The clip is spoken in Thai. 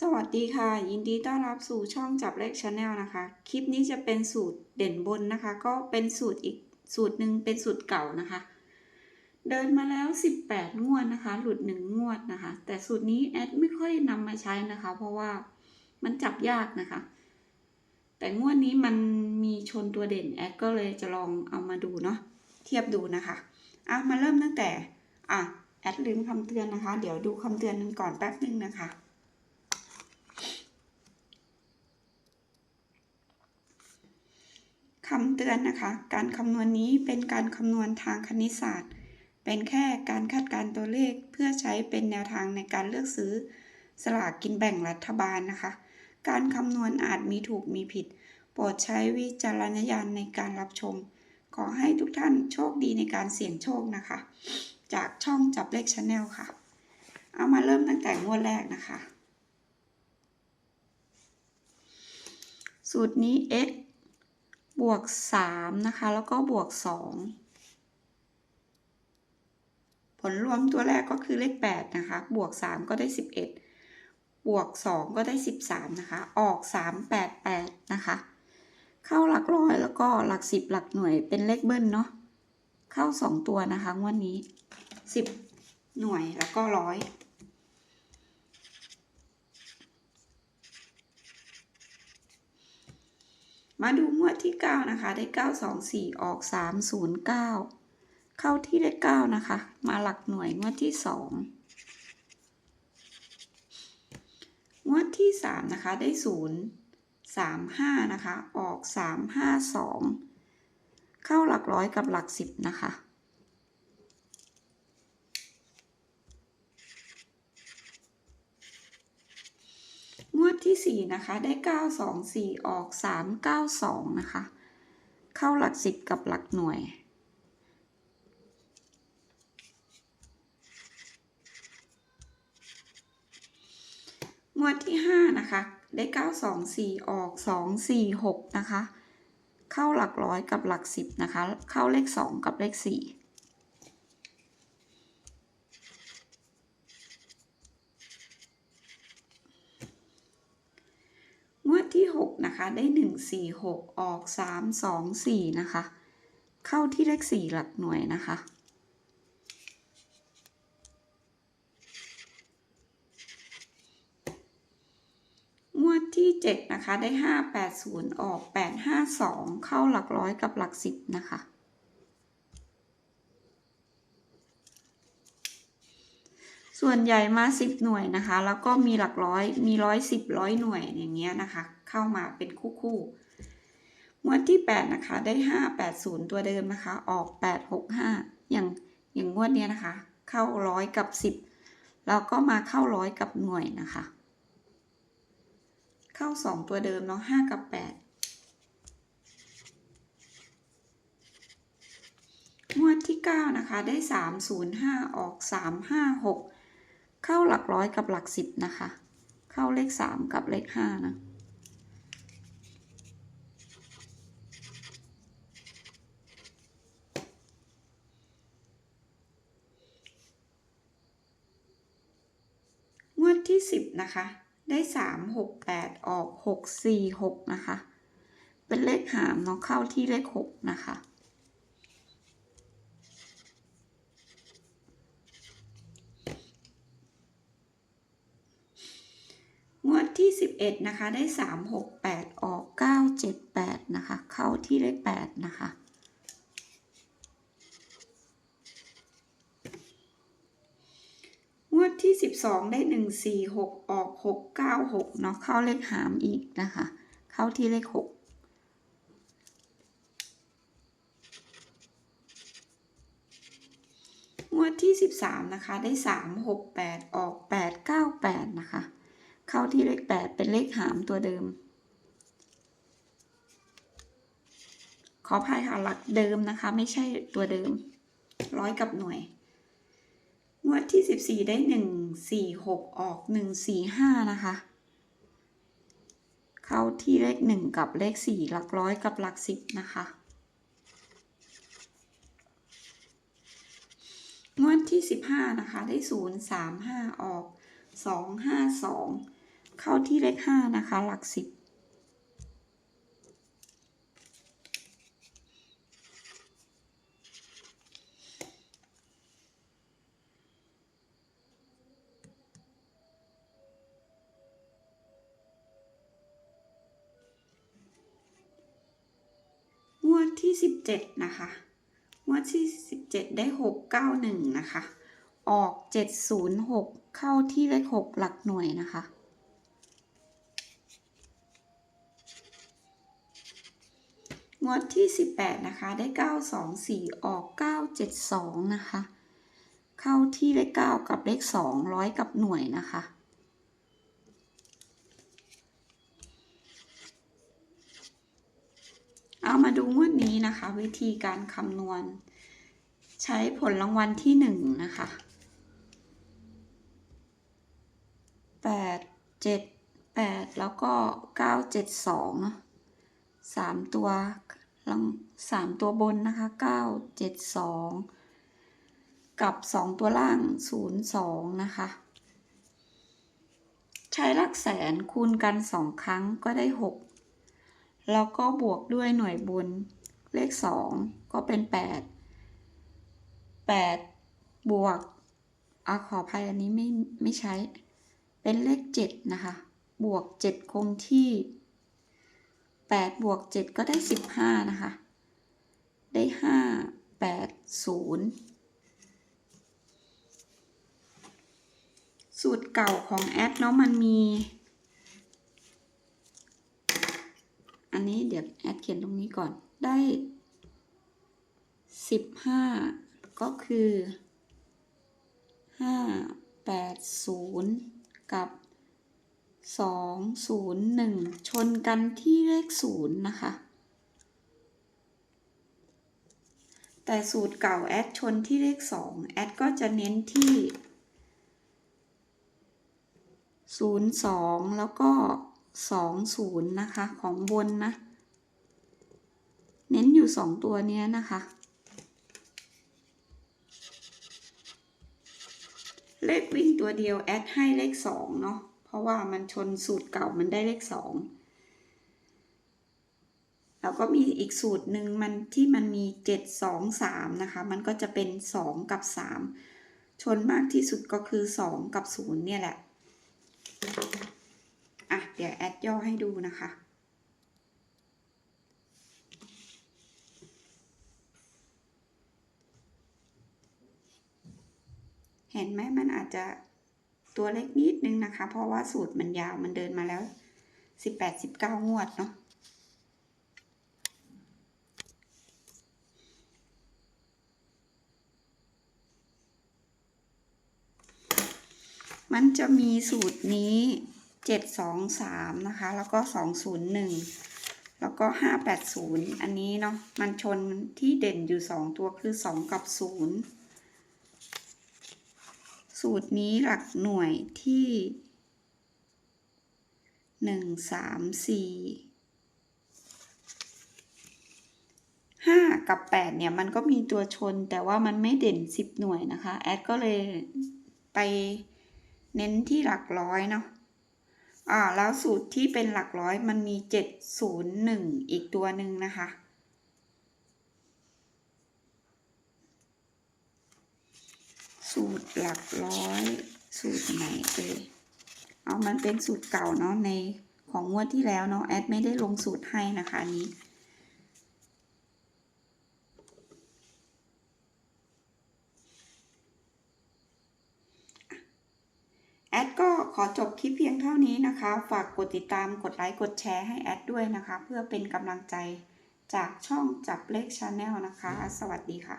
สวัสดีค่ะ ยินดีต้อนรับสู่ช่องจับเลขชาแนลนะคะ คลิปนี้จะเป็นสูตรเด่นบนนะคะ ก็เป็นสูตรอีกสูตรหนึ่งเป็นสูตรเก่านะคะ เดินมาแล้ว 18 งวดนะคะ หลุด 1 งวดนะคะ แต่สูตรนี้แอดไม่ค่อยนำมาใช้นะคะ เพราะว่ามันจับยากนะคะ แต่งวดนี้มันมีชนตัวเด่นแอดก็เลยจะลองเอามาดูเนาะเทียบดูนะคะอะมาเริ่มตั้งแต่อะแอดลืมคำเตือนนะคะ เดี๋ยวดูคำเตือนกันก่อนแป๊บนึงนะคะ คำเตือนนะคะ การคำนวณนี้เป็นการคำนวณทางคณิตศาสตร์ เป็นแค่การคาดการตัวเลขเพื่อใช้เป็นแนวทางในการเลือกซื้อ สลากกินแบ่งรัฐบาลนะคะ การคำนวณอาจมีถูกมีผิด โปรดใช้วิจารณญาณในการรับชม ขอให้ทุกท่านโชคดีในการเสี่ยงโชคนะคะ จากช่องจับเลขชาแนลค่ะ เอามาเริ่มตั้งแต่งวดแรกนะคะ สูตรนี้ x บวกสามนะคะ แล้วก็บวกสองผลรวมตัวแรกก็คือเลขแปดนะคะ บวกสามก็ได้สิบเอ็ดบวกสองก็ได้สิบสามนะคะ ออกสามแปดแปดนะคะ เข้าหลักร้อยแล้วก็หลักสิบหลักหน่วยเป็นเลขเบิ้ลเนาะ เข้าสองตัวนะคะงวดนี้สิบหน่วยแล้วก็ร้อย มาดูงวดที่ 9 นะคะ ได้ 9 2 4 ออก 3 0 9 เข้าที่เลข9นะคะ มาหลักหน่วยงวดที่ 2 งวดที่ 3 นะคะ ได้ 0 3 5 นะคะ ออก 3 5 2 เข้าหลักร้อยกับหลัก 10 นะคะ งวดที่ 4 นะคะ ได้ 9 2 4 ออก 3 9 2 นะคะ เข้าหลัก 10 กับหลักหน่วย งวดที่ 5 นะคะ ได้ 9 2 4 ออก 2 4 6 นะคะ เข้าหลักร้อยกับหลัก 10 นะคะ เข้าเลข 2 กับเลข 4 วดที่ 6 นะคะ ได้ 1 4 6 ออก 3 2 4 นะคะ เข้าที่เลข 4 หลักหน่วยนะคะ งวดที่ 7 นะคะ ได้ 5 8 0 ออก 8 5 2 เข้าหลักร้อยกับหลัก 10 นะคะ ส่วนใหญ่มา10หน่วยนะคะ แล้วก็มีหลักร้อย มีร้อยสิบร้อยหน่วยอย่างเงี้ยนะคะ เข้ามาเป็นคู่คู่งวดที่8นะคะได้5 8 0ตัวเดิมนะคะ ออก8 6 5อย่างอย่างงวดเนี้ยนะคะ เข้าร้อยกับ10แล้วก็มาเข้าร้อยกับหน่วยนะคะ เข้า2ตัวเดิมเนาะ5กับ8งวดที่ 9 นะคะ ได้ 3 0 5 ออก 3 5 6 เข้าหลักร้อยกับหลัก10นะคะ เข้าเลข3กับเลข5นะงวดที่10นะคะ ได้3 6 8ออก6 4 6นะคะ เป็นเลขหามเนาะเข้าที่เลข6นะคะ งวดที่ 11 นะคะ ได้ 3 6 8 ออก 9 7 8 นะคะ เข้าที่เลข8นะคะ งวดที่ 12 ได้ 1 4 6 ออก 6 9 6 เนาะ เข้าเลขหามอีกนะคะ เข้าที่เลข 6งวดที่ 13 นะคะ ได้ 3 6 8 ออก 8 9 8 นะคะ เข้า ที่เลข8เป็นเลขหามตัวเดิม ขออภัยค่ะหลักเดิมนะคะ ไม่ใช่ตัวเดิม ร้อยกับหน่วย งวดที่14ได้1 4 6ออก1 4 5นะคะ เข้าที่เลข1กับเลข4หลักร้อยกับหลัก10นะคะงวดที่ 15 นะคะ ได้ 0 3 5 ออก 2 5 2 เข้าที่เลขห้านะคะ หลักสิบงวดที่สิบเจ็ดนะคะงวดที่สิบเจ็ดได้หกเก้าหนึ่งนะคะ ออกเจ็ดศูนย์หกเข้าที่เลขหกหลักหน่วยนะคะ งวดที่สิบแปดนะคะ ได้เก้าสองสี่ออกเก้าเจ็ดสองนะคะ เข้าที่เลขเก้ากับเลขสองร้อยกับหน่วยนะคะ เอามาดูงวดนี้นะคะ วิธีการคำนวณ ใช้ผลรางวัลที่หนึ่งนะคะแปดเจ็ดแปดแล้วก็เก้าเจ็ดสองสามตัว ลังสามตัวบนนะคะเก้าเจ็ดสองกับสองตัวล่างศูนย์สองนะคะ ใช้หลักแสนคูณกันสองครั้งก็ได้หกแล้วก็บวกด้วยหน่วยบนเลขสองก็เป็นแปดแปดบวกอะขออภัยอันนี้ไม่ไม่ใช้เป็นเลขเจ็ดนะคะ บวกเจ็ดคงที่ แปดบวกเจ็ดก็ได้สิบห้านะคะ ได้ห้าแปดศูนย์สูตรเก่าของแอดเนาะมันมี อันนี้เดี๋ยวแอดเขียนตรงนี้ก่อน ได้สิบห้าก็คือห้าแปดศูนย์กับ สองศูนย์หนึ่งชนกันที่เลขศูนย์นะคะ แต่สูตรเก่าแอดชนที่เลขสองแอดก็จะเน้นที่ศูนย์สองแล้วก็สองศูนย์นะคะของบนนะ เน้นอยู่สองตัวเนี้ยนะคะ เลขวิ่งตัวเดียวแอดให้เลขสองเนาะ ราะว่ามันชนสูตรเก่ามันได้เลขสองแล้วก็มีอีกสูตรหนึ่งมันที่มันมีเจ็ดสองสามนะคะ มันก็จะเป็นสองกับสามชนมากที่สุดก็คือสองกับศูนย์เนี่ยแหละ อะ เดี๋ยวแอดย่อให้ดูนะคะ เห็นไหมมันอาจจะ ตัวเล็กนิดนึงนะคะ เพราะว่าสูตรมันยาวมันเดินมาแล้วสิบแปดสิบเก้างวดเนาะมันจะมีสูตรนี้เจ็ดสองสามนะคะ แล้วก็สองศูนย์หนึ่งแล้วก็ห้าแปดศูนย์อันนี้เนาะ มันชนที่เด่นอยู่สองตัวคือสองกับศูนย์ สูตรนี้หลักหน่วยที่หนึ่งสามสี่ห้ากับแปดเนี่ยมันก็มีตัวชนแต่ว่ามันไม่เด่นสิบหน่วยนะคะ แอดก็เลยไปเน้นที่หลักร้อยเนาะอ่าแล้วสูตรที่เป็นหลักร้อยมันมีเจ็ดศูนย์หนึ่งอีกตัวหนึ่งนะคะ สูตรหลักร้อย สูตรไหนเอ่ยเอามันเป็นสูตรเก่าเนาะในของงวดที่แล้วเนาะแอดไม่ได้ลงสูตรให้นะคะอันนี้แอดก็ขอจบคลิปเพียงเท่านี้นะคะ ฝากกดติดตามกดไลค์กดแชร์ให้แอดด้วยนะคะ เพื่อเป็นกำลังใจจากช่องจับเลขชาแนลนะคะ สวัสดีค่ะ